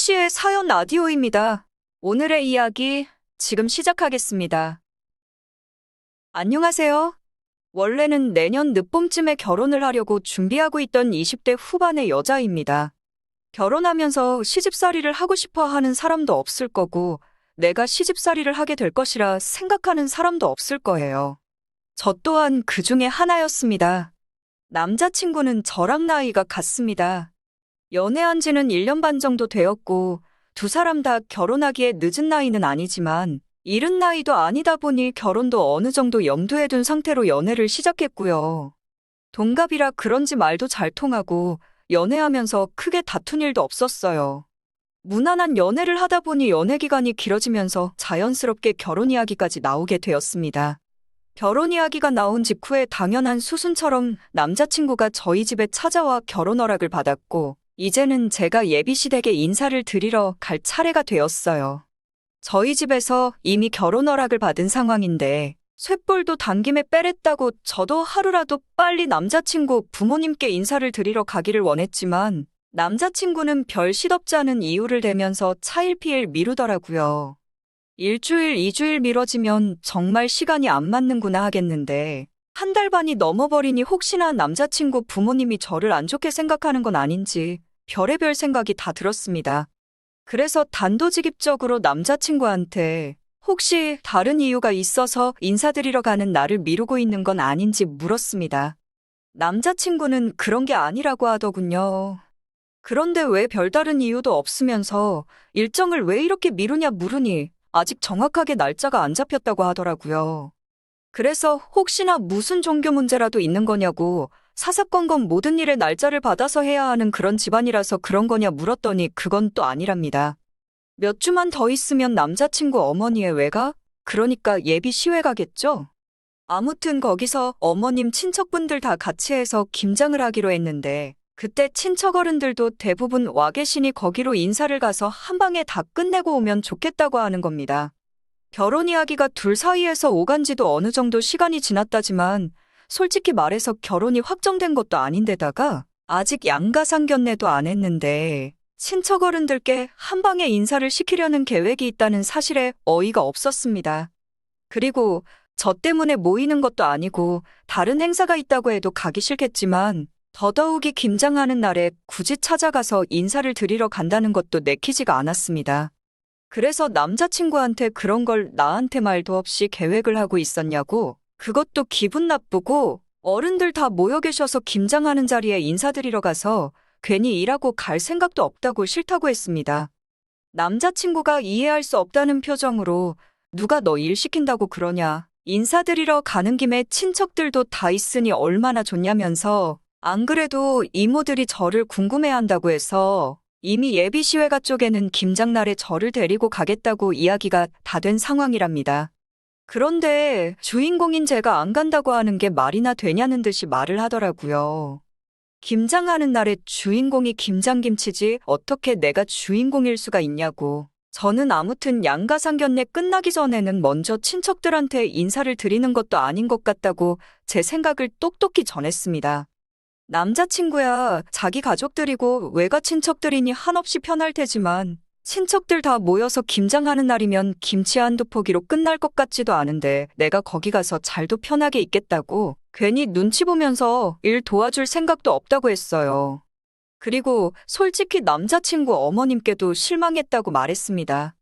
씨의 사연 라디오입니다. 오늘의 이야기 지금 시작하겠습니다. 안녕하세요. 원래는 내년 늦봄쯤에 결혼을 하려고 준비하고 있던 20대 후반의 여자입니다. 결혼하면서 시집살이를 하고 싶어 하는 사람도 없을 거고, 내가 시집살이를 하게 될 것이라 생각하는 사람도 없을 거예요. 저 또한 그 중에 하나였습니다. 남자친구는 저랑 나이가 같습니다. 연애한 지는 1년 반 정도 되었고, 두 사람 다 결혼하기에 늦은 나이는 아니지만, 이른 나이도 아니다 보니 결혼도 어느 정도 염두에 둔 상태로 연애를 시작했고요. 동갑이라 그런지 말도 잘 통하고, 연애하면서 크게 다툰 일도 없었어요. 무난한 연애를 하다 보니 연애 기간이 길어지면서 자연스럽게 결혼 이야기까지 나오게 되었습니다. 결혼 이야기가 나온 직후에 당연한 수순처럼 남자친구가 저희 집에 찾아와 결혼 허락을 받았고, 이제는 제가 예비시댁에 인사를 드리러 갈 차례가 되었어요. 저희 집에서 이미 결혼 허락을 받은 상황인데, 쇳볼도 당김에 빼랬다고 저도 하루라도 빨리 남자친구 부모님께 인사를 드리러 가기를 원했지만, 남자친구는 별 시덥지 않은 이유를 대면서 차일피일 미루더라고요. 일주일, 이주일 미뤄지면 정말 시간이 안 맞는구나 하겠는데, 한 달 반이 넘어버리니 혹시나 남자친구 부모님이 저를 안 좋게 생각하는 건 아닌지 별의별 생각이 다 들었습니다. 그래서 단도직입적으로 남자친구한테 혹시 다른 이유가 있어서 인사드리러 가는 나를 미루고 있는 건 아닌지 물었습니다. 남자친구는 그런 게 아니라고 하더군요. 그런데 왜 별다른 이유도 없으면서 일정을 왜 이렇게 미루냐 물으니 아직 정확하게 날짜가 안 잡혔다고 하더라고요. 그래서 혹시나 무슨 종교 문제라도 있는 거냐고 사사건건 모든 일에 날짜를 받아서 해야 하는 그런 집안이라서 그런 거냐 물었더니 그건 또 아니랍니다. 몇 주만 더 있으면 남자친구 어머니의 외가? 그러니까 예비 시외 가겠죠? 아무튼 거기서 어머님 친척분들 다 같이 해서 김장을 하기로 했는데 그때 친척 어른들도 대부분 와 계시니 거기로 인사를 가서 한 방에 다 끝내고 오면 좋겠다고 하는 겁니다. 결혼 이야기가 둘 사이에서 오간 지도 어느 정도 시간이 지났다지만 솔직히 말해서 결혼이 확정된 것도 아닌데다가 아직 양가상견례도 안 했는데 친척 어른들께 한 방에 인사를 시키려는 계획이 있다는 사실에 어이가 없었습니다. 그리고 저 때문에 모이는 것도 아니고 다른 행사가 있다고 해도 가기 싫겠지만 더더욱이 김장하는 날에 굳이 찾아가서 인사를 드리러 간다는 것도 내키지가 않았습니다. 그래서 남자친구한테 그런 걸 나한테 말도 없이 계획을 하고 있었냐고 그것도 기분 나쁘고 어른들 다 모여 계셔서 김장하는 자리에 인사드리러 가서 괜히 일하고 갈 생각도 없다고 싫다고 했습니다. 남자친구가 이해할 수 없다는 표정으로 누가 너 일 시킨다고 그러냐. 인사드리러 가는 김에 친척들도 다 있으니 얼마나 좋냐면서 안 그래도 이모들이 저를 궁금해 한다고 해서 이미 예비 시외가 쪽에는 김장날에 저를 데리고 가겠다고 이야기가 다 된 상황이랍니다. 그런데 주인공인 제가 안 간다고 하는 게 말이나 되냐는 듯이 말을 하더라고요. 김장하는 날에 주인공이 김장김치지 어떻게 내가 주인공일 수가 있냐고. 저는 아무튼 양가상견례 끝나기 전에는 먼저 친척들한테 인사를 드리는 것도 아닌 것 같다고 제 생각을 똑똑히 전했습니다. 남자친구야 자기 가족들이고 외가 친척들이니 한없이 편할 테지만 친척들 다 모여서 김장하는 날이면 김치 한두 포기로 끝날 것 같지도 않은데 내가 거기 가서 잘도 편하게 있겠다고 괜히 눈치 보면서 일 도와줄 생각도 없다고 했어요. 그리고 솔직히 남자친구 어머님께도 실망했다고 말했습니다.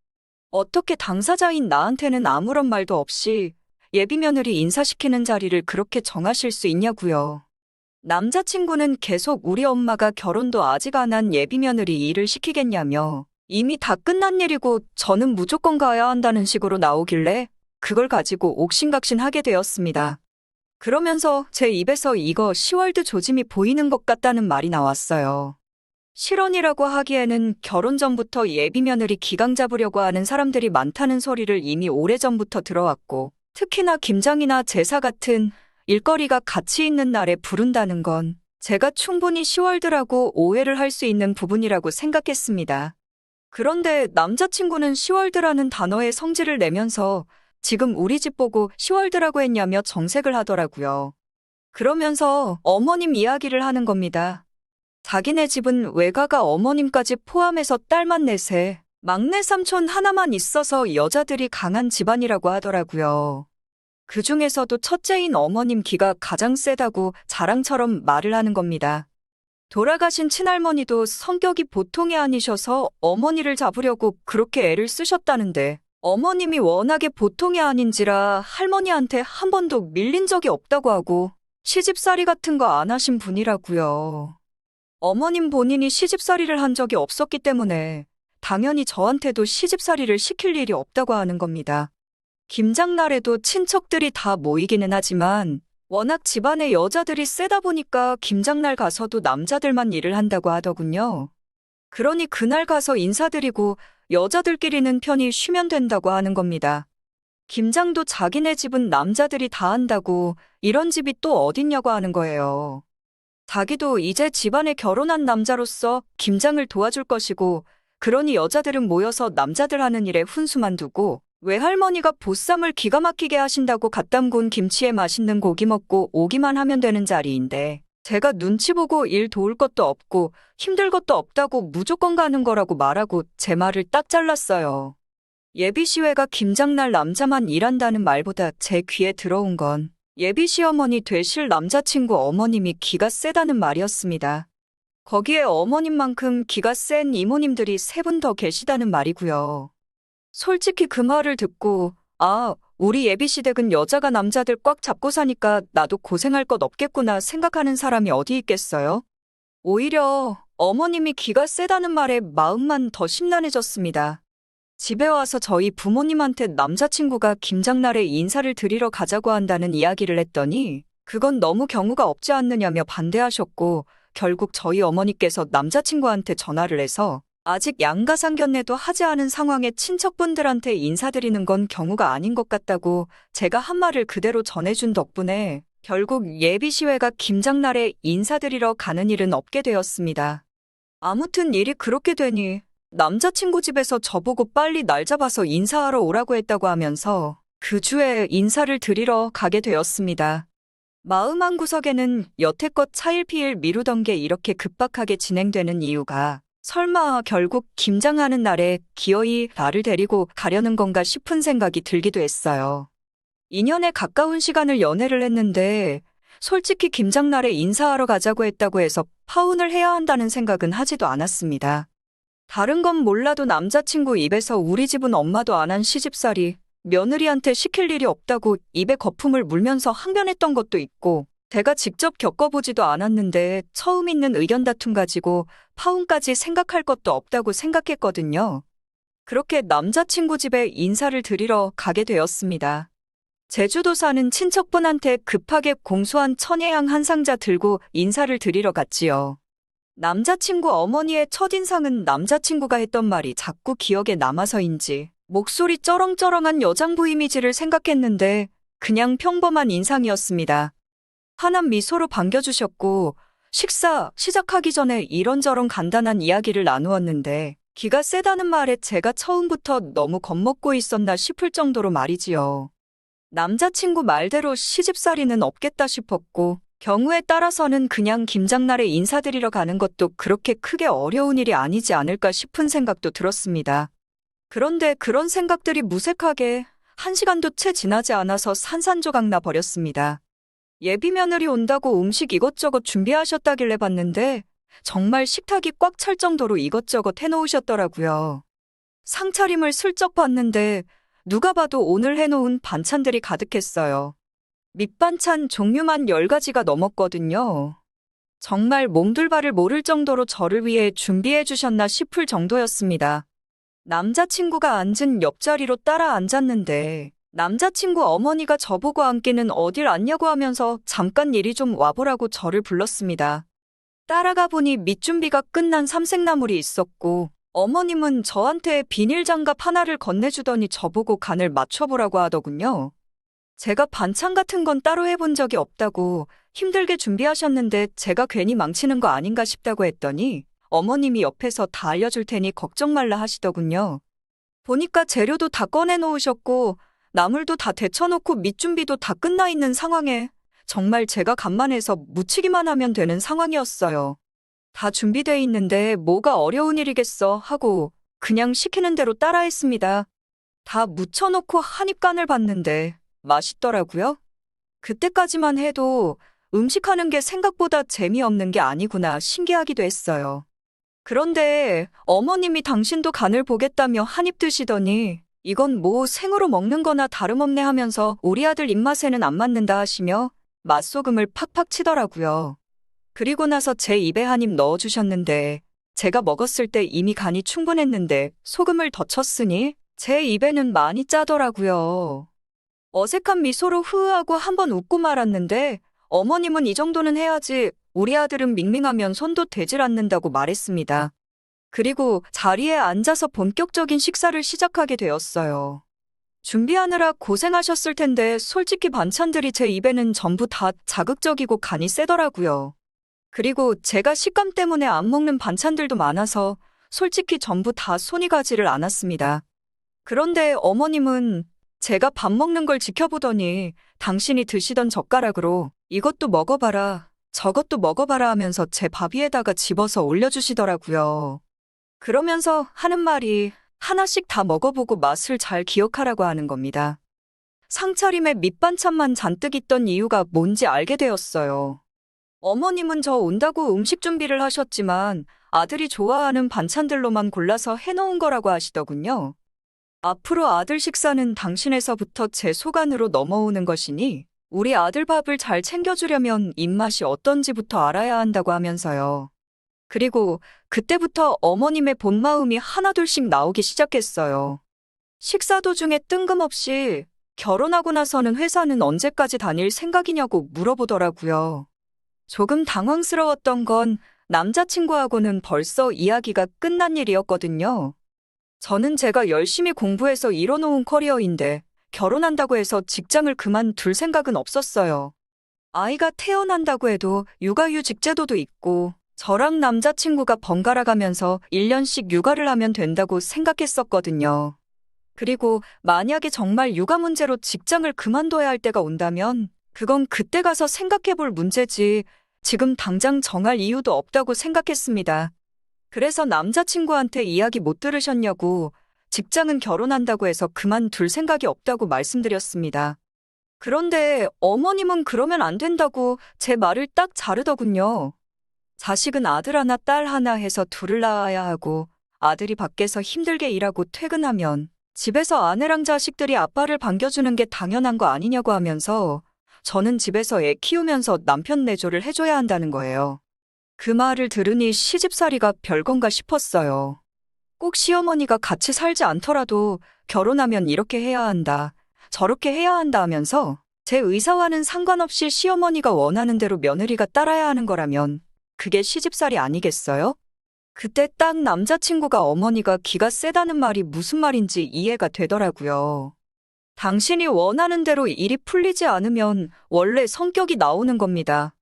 어떻게 당사자인 나한테는 아무런 말도 없이 예비 며느리 인사시키는 자리를 그렇게 정하실 수 있냐고요. 남자친구는 계속 우리 엄마가 결혼도 아직 안 한 예비 며느리 일을 시키겠냐며 이미 다 끝난 일이고 저는 무조건 가야 한다는 식으로 나오길래 그걸 가지고 옥신각신 하게 되었습니다. 그러면서 제 입에서 이거 시월드 조짐이 보이는 것 같다는 말이 나왔어요. 실혼이라고 하기에는 결혼 전부터 예비 며느리 기강 잡으려고 하는 사람들이 많다는 소리를 이미 오래전부터 들어왔고 특히나 김장이나 제사 같은 일거리가 같이 있는 날에 부른다는 건 제가 충분히 시월드라고 오해를 할 수 있는 부분이라고 생각했습니다. 그런데 남자친구는 시월드라는 단어의 성질을 내면서 지금 우리 집 보고 시월드라고 했냐며 정색을 하더라고요. 그러면서 어머님 이야기를 하는 겁니다. 자기네 집은 외가가 어머님까지 포함해서 딸만 넷에 막내 삼촌 하나만 있어서 여자들이 강한 집안이라고 하더라고요. 그 중에서도 첫째인 어머님 기가 가장 세다고 자랑처럼 말을 하는 겁니다. 돌아가신 친할머니도 성격이 보통이 아니셔서 어머니를 잡으려고 그렇게 애를 쓰셨다는데 어머님이 워낙에 보통이 아닌지라 할머니한테 한 번도 밀린 적이 없다고 하고 시집살이 같은 거 안 하신 분이라고요. 어머님 본인이 시집살이를 한 적이 없었기 때문에 당연히 저한테도 시집살이를 시킬 일이 없다고 하는 겁니다. 김장날에도 친척들이 다 모이기는 하지만 워낙 집안에 여자들이 세다 보니까 김장날 가서도 남자들만 일을 한다고 하더군요. 그러니 그날 가서 인사드리고 여자들끼리는 편히 쉬면 된다고 하는 겁니다. 김장도 자기네 집은 남자들이 다 한다고 이런 집이 또 어딨냐고 하는 거예요. 자기도 이제 집안에 결혼한 남자로서 김장을 도와줄 것이고 그러니 여자들은 모여서 남자들 하는 일에 훈수만 두고 외할머니가 보쌈을 기가 막히게 하신다고 갓 담근 김치에 맛있는 고기 먹고 오기만 하면 되는 자리인데 제가 눈치 보고 일 도울 것도 없고 힘들 것도 없다고 무조건 가는 거라고 말하고 제 말을 딱 잘랐어요. 예비시외가 김장날 남자만 일한다는 말보다 제 귀에 들어온 건 예비시어머니 되실 남자친구 어머님이 기가 세다는 말이었습니다. 거기에 어머님만큼 기가 센 이모님들이 세 분 더 계시다는 말이고요. 솔직히 그 말을 듣고, 아, 우리 예비시댁은 여자가 남자들 꽉 잡고 사니까 나도 고생할 것 없겠구나 생각하는 사람이 어디 있겠어요? 오히려 어머님이 기가 세다는 말에 마음만 더 심란해졌습니다. 집에 와서 저희 부모님한테 남자친구가 김장날에 인사를 드리러 가자고 한다는 이야기를 했더니 그건 너무 경우가 없지 않느냐며 반대하셨고 결국 저희 어머니께서 남자친구한테 전화를 해서 아직 양가상견례도 하지 않은 상황에 친척분들한테 인사드리는 건 경우가 아닌 것 같다고 제가 한 말을 그대로 전해준 덕분에 결국 예비시회가 김장날에 인사드리러 가는 일은 없게 되었습니다. 아무튼 일이 그렇게 되니 남자친구 집에서 저보고 빨리 날 잡아서 인사하러 오라고 했다고 하면서 그 주에 인사를 드리러 가게 되었습니다. 마음 한구석에는 여태껏 차일피일 미루던 게 이렇게 급박하게 진행되는 이유가 설마 결국 김장하는 날에 기어이 나를 데리고 가려는 건가 싶은 생각이 들기도 했어요. 2년에 가까운 시간을 연애를 했는데 솔직히 김장날에 인사하러 가자고 했다고 해서 파혼을 해야 한다는 생각은 하지도 않았습니다. 다른 건 몰라도 남자친구 입에서 우리 집은 엄마도 안 한 시집살이 며느리한테 시킬 일이 없다고 입에 거품을 물면서 항변했던 것도 있고 제가 직접 겪어보지도 않았는데 처음 있는 의견 다툼 가지고 파혼까지 생각할 것도 없다고 생각했거든요. 그렇게 남자친구 집에 인사를 드리러 가게 되었습니다. 제주도 사는 친척분한테 급하게 공수한 천혜향 한 상자 들고 인사를 드리러 갔지요. 남자친구 어머니의 첫인상은 남자친구가 했던 말이 자꾸 기억에 남아서인지 목소리 쩌렁쩌렁한 여장부 이미지를 생각했는데 그냥 평범한 인상이었습니다. 환한 미소로 반겨주셨고 식사 시작하기 전에 이런저런 간단한 이야기를 나누었는데 기가 세다는 말에 제가 처음부터 너무 겁먹고 있었나 싶을 정도로 말이지요. 남자친구 말대로 시집살이는 없겠다 싶었고 경우에 따라서는 그냥 김장날에 인사드리러 가는 것도 그렇게 크게 어려운 일이 아니지 않을까 싶은 생각도 들었습니다. 그런데 그런 생각들이 무색하게 한 시간도 채 지나지 않아서 산산조각 나 버렸습니다. 예비 며느리 온다고 음식 이것저것 준비하셨다길래 봤는데 정말 식탁이 꽉 찰 정도로 이것저것 해놓으셨더라고요. 상차림을 슬쩍 봤는데 누가 봐도 오늘 해놓은 반찬들이 가득했어요. 밑반찬 종류만 10가지가 넘었거든요. 정말 몸둘바를 모를 정도로 저를 위해 준비해 주셨나 싶을 정도였습니다. 남자친구가 앉은 옆자리로 따라 앉았는데 남자친구 어머니가 저보고 앉기는 어딜 앉냐고 하면서 잠깐 이리 좀 와보라고 저를 불렀습니다. 따라가 보니 밑준비가 끝난 삼색나물이 있었고 어머님은 저한테 비닐 장갑 하나를 건네주더니 저보고 간을 맞춰보라고 하더군요. 제가 반찬 같은 건 따로 해본 적이 없다고 힘들게 준비하셨는데 제가 괜히 망치는 거 아닌가 싶다고 했더니 어머님이 옆에서 다 알려줄 테니 걱정 말라 하시더군요. 보니까 재료도 다 꺼내놓으셨고 나물도 다 데쳐놓고 밑준비도 다 끝나 있는 상황에 정말 제가 간만해서 무치기만 하면 되는 상황이었어요. 다 준비돼 있는데 뭐가 어려운 일이겠어 하고 그냥 시키는 대로 따라했습니다. 다 묻혀놓고 한입 간을 봤는데 맛있더라고요. 그때까지만 해도 음식하는 게 생각보다 재미없는 게 아니구나 신기하기도 했어요. 그런데 어머님이 당신도 간을 보겠다며 한입 드시더니 이건 뭐 생으로 먹는 거나 다름없네 하면서 우리 아들 입맛에는 안 맞는다 하시며 맛소금을 팍팍 치더라고요. 그리고 나서 제 입에 한 입 넣어주셨는데 제가 먹었을 때 이미 간이 충분했는데 소금을 더 쳤으니 제 입에는 많이 짜더라고요. 어색한 미소로 흐으하고 한번 웃고 말았는데 어머님은 이 정도는 해야지 우리 아들은 밍밍하면 손도 대질 않는다고 말했습니다. 그리고 자리에 앉아서 본격적인 식사를 시작하게 되었어요. 준비하느라 고생하셨을 텐데 솔직히 반찬들이 제 입에는 전부 다 자극적이고 간이 세더라고요. 그리고 제가 식감 때문에 안 먹는 반찬들도 많아서 솔직히 전부 다 손이 가지를 않았습니다. 그런데 어머님은 제가 밥 먹는 걸 지켜보더니 당신이 드시던 젓가락으로 이것도 먹어봐라, 저것도 먹어봐라 하면서 제 밥 위에다가 집어서 올려주시더라고요. 그러면서 하는 말이 하나씩 다 먹어보고 맛을 잘 기억하라고 하는 겁니다. 상차림에 밑반찬만 잔뜩 있던 이유가 뭔지 알게 되었어요. 어머님은 저 온다고 음식 준비를 하셨지만 아들이 좋아하는 반찬들로만 골라서 해놓은 거라고 하시더군요. 앞으로 아들 식사는 당신에서부터 제 소관으로 넘어오는 것이니 우리 아들 밥을 잘 챙겨주려면 입맛이 어떤지부터 알아야 한다고 하면서요. 그리고 그때부터 어머님의 본 마음이 하나둘씩 나오기 시작했어요. 식사 도중에 뜬금없이 결혼하고 나서는 회사는 언제까지 다닐 생각이냐고 물어보더라고요. 조금 당황스러웠던 건 남자친구하고는 벌써 이야기가 끝난 일이었거든요. 저는 제가 열심히 공부해서 이뤄놓은 커리어인데 결혼한다고 해서 직장을 그만둘 생각은 없었어요. 아이가 태어난다고 해도 육아휴직 제도도 있고 저랑 남자친구가 번갈아 가면서 1년씩 육아를 하면 된다고 생각했었거든요. 그리고 만약에 정말 육아 문제로 직장을 그만둬야 할 때가 온다면 그건 그때 가서 생각해 볼 문제지 지금 당장 정할 이유도 없다고 생각했습니다. 그래서 남자친구한테 이야기 못 들으셨냐고 직장은 결혼한다고 해서 그만둘 생각이 없다고 말씀드렸습니다. 그런데 어머님은 그러면 안 된다고 제 말을 딱 자르더군요. 자식은 아들 하나 딸 하나 해서 둘을 낳아야 하고 아들이 밖에서 힘들게 일하고 퇴근하면 집에서 아내랑 자식들이 아빠를 반겨주는 게 당연한 거 아니냐고 하면서 저는 집에서 애 키우면서 남편 내조를 해줘야 한다는 거예요. 그 말을 들으니 시집살이가 별건가 싶었어요. 꼭 시어머니가 같이 살지 않더라도 결혼하면 이렇게 해야 한다, 저렇게 해야 한다 하면서 제 의사와는 상관없이 시어머니가 원하는 대로 며느리가 따라야 하는 거라면 그게 시집살이 아니겠어요? 그때 딱 남자친구가 어머니가 기가 세다는 말이 무슨 말인지 이해가 되더라고요. 당신이 원하는 대로 일이 풀리지 않으면 원래 성격이 나오는 겁니다.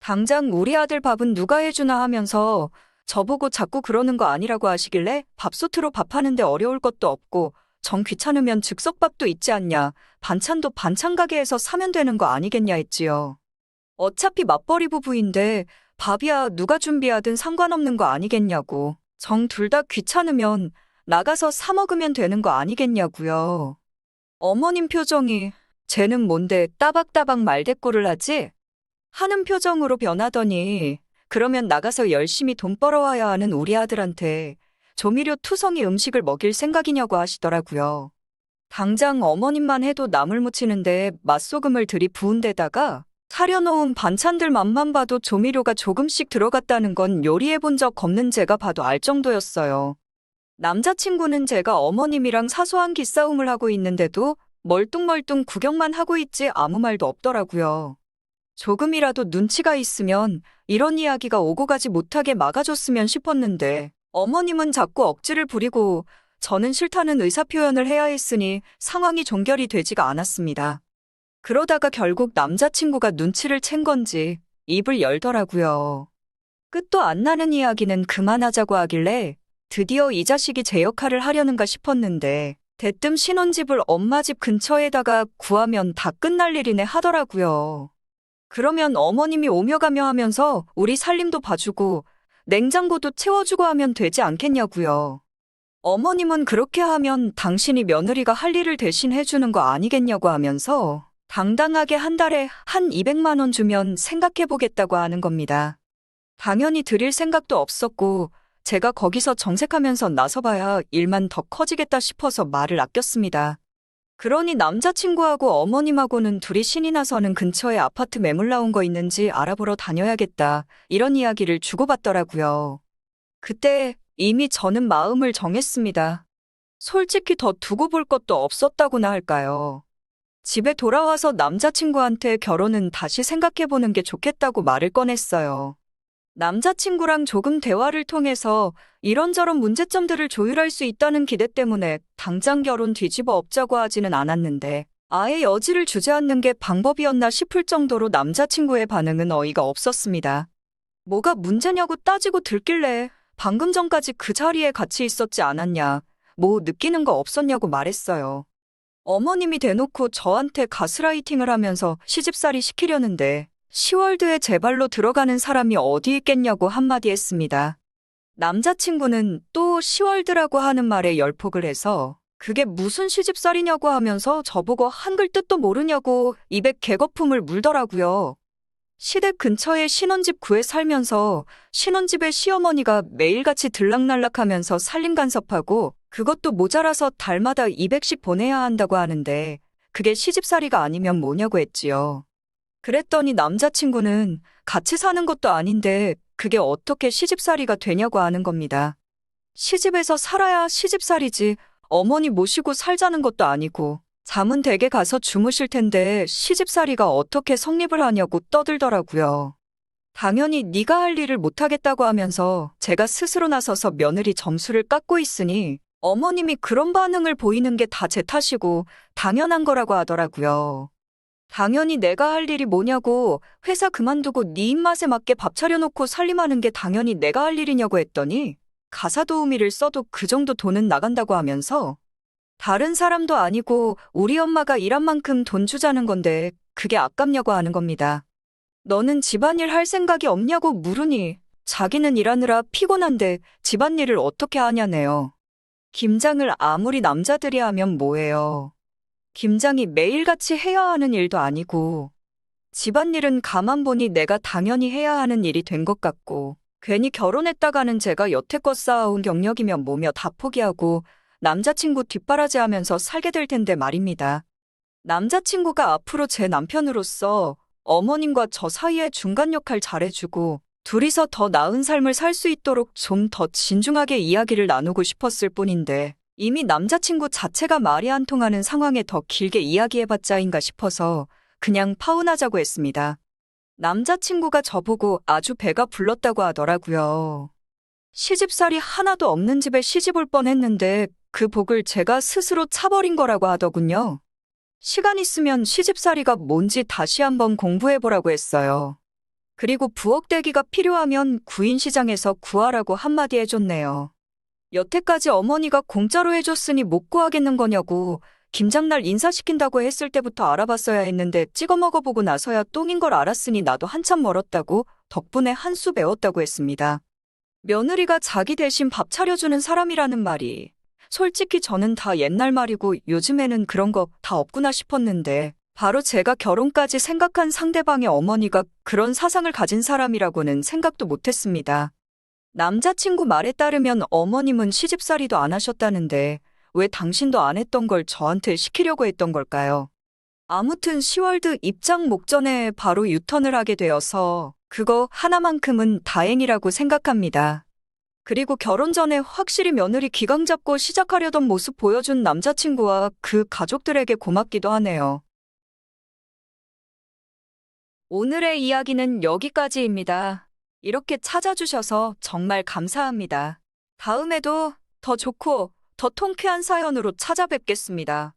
당장 우리 아들 밥은 누가 해주나 하면서 저보고 자꾸 그러는 거 아니라고 하시길래 밥솥으로 밥하는데 어려울 것도 없고 정 귀찮으면 즉석밥도 있지 않냐 반찬도 반찬 가게에서 사면 되는 거 아니겠냐 했지요. 어차피 맞벌이 부부인데 밥이야 누가 준비하든 상관없는 거 아니겠냐고 정 둘 다 귀찮으면 나가서 사 먹으면 되는 거 아니겠냐고요. 어머님 표정이 쟤는 뭔데 따박따박 말대꾸를 하지? 하는 표정으로 변하더니 그러면 나가서 열심히 돈 벌어와야 하는 우리 아들한테 조미료 투성이 음식을 먹일 생각이냐고 하시더라고요. 당장 어머님만 해도 나물 무치는데 맛소금을 들이부은 데다가 사려놓은 반찬들 맛만 봐도 조미료가 조금씩 들어갔다는 건 요리해 본 적 없는 제가 봐도 알 정도였어요. 남자친구는 제가 어머님이랑 사소한 기싸움을 하고 있는데도 멀뚱멀뚱 구경만 하고 있지 아무 말도 없더라고요. 조금이라도 눈치가 있으면 이런 이야기가 오고 가지 못하게 막아줬으면 싶었는데 어머님은 자꾸 억지를 부리고 저는 싫다는 의사표현을 해야 했으니 상황이 종결이 되지가 않았습니다. 그러다가 결국 남자친구가 눈치를 챈 건지 입을 열더라고요. 끝도 안 나는 이야기는 그만하자고 하길래 드디어 이 자식이 제 역할을 하려는가 싶었는데 대뜸 신혼집을 엄마 집 근처에다가 구하면 다 끝날 일이네 하더라고요. 그러면 어머님이 오며 가며 하면서 우리 살림도 봐주고 냉장고도 채워주고 하면 되지 않겠냐고요. 어머님은 그렇게 하면 당신이 며느리가 할 일을 대신 해주는 거 아니겠냐고 하면서 당당하게 한 달에 한 200만 원 주면 생각해 보겠다고 하는 겁니다. 당연히 드릴 생각도 없었고 제가 거기서 정색하면서 나서봐야 일만 더 커지겠다 싶어서 말을 아꼈습니다. 그러니 남자친구하고 어머님하고는 둘이 신이 나서는 근처에 아파트 매물 나온 거 있는지 알아보러 다녀야겠다. 이런 이야기를 주고받더라고요. 그때 이미 저는 마음을 정했습니다. 솔직히 더 두고 볼 것도 없었다고나 할까요. 집에 돌아와서 남자친구한테 결혼은 다시 생각해보는 게 좋겠다고 말을 꺼냈어요. 남자친구랑 조금 대화를 통해서 이런저런 문제점들을 조율할 수 있다는 기대 때문에 당장 결혼 뒤집어 엎자고 하지는 않았는데 아예 여지를 주지 않는 게 방법이었나 싶을 정도로 남자친구의 반응은 어이가 없었습니다. 뭐가 문제냐고 따지고 들길래 방금 전까지 그 자리에 같이 있었지 않았냐, 뭐 느끼는 거 없었냐고 말했어요. 어머님이 대놓고 저한테 가스라이팅을 하면서 시집살이 시키려는데 10월드에 제 발로 들어가는 사람이 어디 있겠냐고 한마디 했습니다. 남자친구는 또 10월드라고 하는 말에 열폭을 해서 그게 무슨 시집살이냐고 하면서 저보고 한글 뜻도 모르냐고 입에 개거품을 물더라고요. 시댁 근처에 신혼집 구해 살면서 신혼집에 시어머니가 매일같이 들락날락하면서 살림 간섭하고 그것도 모자라서 달마다 200씩 보내야 한다고 하는데 그게 시집살이가 아니면 뭐냐고 했지요. 그랬더니 남자친구는 같이 사는 것도 아닌데 그게 어떻게 시집살이가 되냐고 하는 겁니다. 시집에서 살아야 시집살이지 어머니 모시고 살자는 것도 아니고 잠은 댁에 가서 주무실 텐데 시집살이가 어떻게 성립을 하냐고 떠들더라고요. 당연히 네가 할 일을 못하겠다고 하면서 제가 스스로 나서서 며느리 점수를 깎고 있으니 어머님이 그런 반응을 보이는 게 다 제 탓이고 당연한 거라고 하더라고요. 당연히 내가 할 일이 뭐냐고 회사 그만두고 네 입맛에 맞게 밥 차려놓고 살림하는 게 당연히 내가 할 일이냐고 했더니 가사 도우미를 써도 그 정도 돈은 나간다고 하면서 다른 사람도 아니고 우리 엄마가 일한 만큼 돈 주자는 건데 그게 아깝냐고 하는 겁니다. 너는 집안일 할 생각이 없냐고 물으니 자기는 일하느라 피곤한데 집안일을 어떻게 하냐네요. 김장을 아무리 남자들이 하면 뭐예요. 김장이 매일같이 해야 하는 일도 아니고 집안일은 가만 보니 내가 당연히 해야 하는 일이 된 것 같고 괜히 결혼했다가는 제가 여태껏 쌓아온 경력이면 뭐며 다 포기하고 남자친구 뒷바라지 하면서 살게 될 텐데 말입니다. 남자친구가 앞으로 제 남편으로서 어머님과 저 사이의 중간 역할 잘해주고 둘이서 더 나은 삶을 살 수 있도록 좀 더 진중하게 이야기를 나누고 싶었을 뿐인데 이미 남자친구 자체가 말이 안 통하는 상황에 더 길게 이야기해봤자인가 싶어서 그냥 파혼하자고 했습니다. 남자친구가 저보고 아주 배가 불렀다고 하더라고요. 시집살이 하나도 없는 집에 시집 올 뻔했는데 그 복을 제가 스스로 차버린 거라고 하더군요. 시간 있으면 시집살이가 뭔지 다시 한번 공부해보라고 했어요. 그리고 부엌 대기가 필요하면 구인 시장에서 구하라고 한마디 해줬네요. 여태까지 어머니가 공짜로 해줬으니 못 구하겠는 거냐고 김장날 인사시킨다고 했을 때부터 알아봤어야 했는데 찍어 먹어보고 나서야 똥인 걸 알았으니 나도 한참 멀었다고 덕분에 한 수 배웠다고 했습니다. 며느리가 자기 대신 밥 차려주는 사람이라는 말이 솔직히 저는 다 옛날 말이고 요즘에는 그런 거 다 없구나 싶었는데 바로 제가 결혼까지 생각한 상대방의 어머니가 그런 사상을 가진 사람이라고는 생각도 못했습니다. 남자친구 말에 따르면 어머님은 시집살이도 안 하셨다는데 왜 당신도 안 했던 걸 저한테 시키려고 했던 걸까요? 아무튼 10월드 입장 목전에 바로 유턴을 하게 되어서 그거 하나만큼은 다행이라고 생각합니다. 그리고 결혼 전에 확실히 며느리 기강 잡고 시작하려던 모습 보여준 남자친구와 그 가족들에게 고맙기도 하네요. 오늘의 이야기는 여기까지입니다. 이렇게 찾아주셔서 정말 감사합니다. 다음에도 더 좋고 더 통쾌한 사연으로 찾아뵙겠습니다.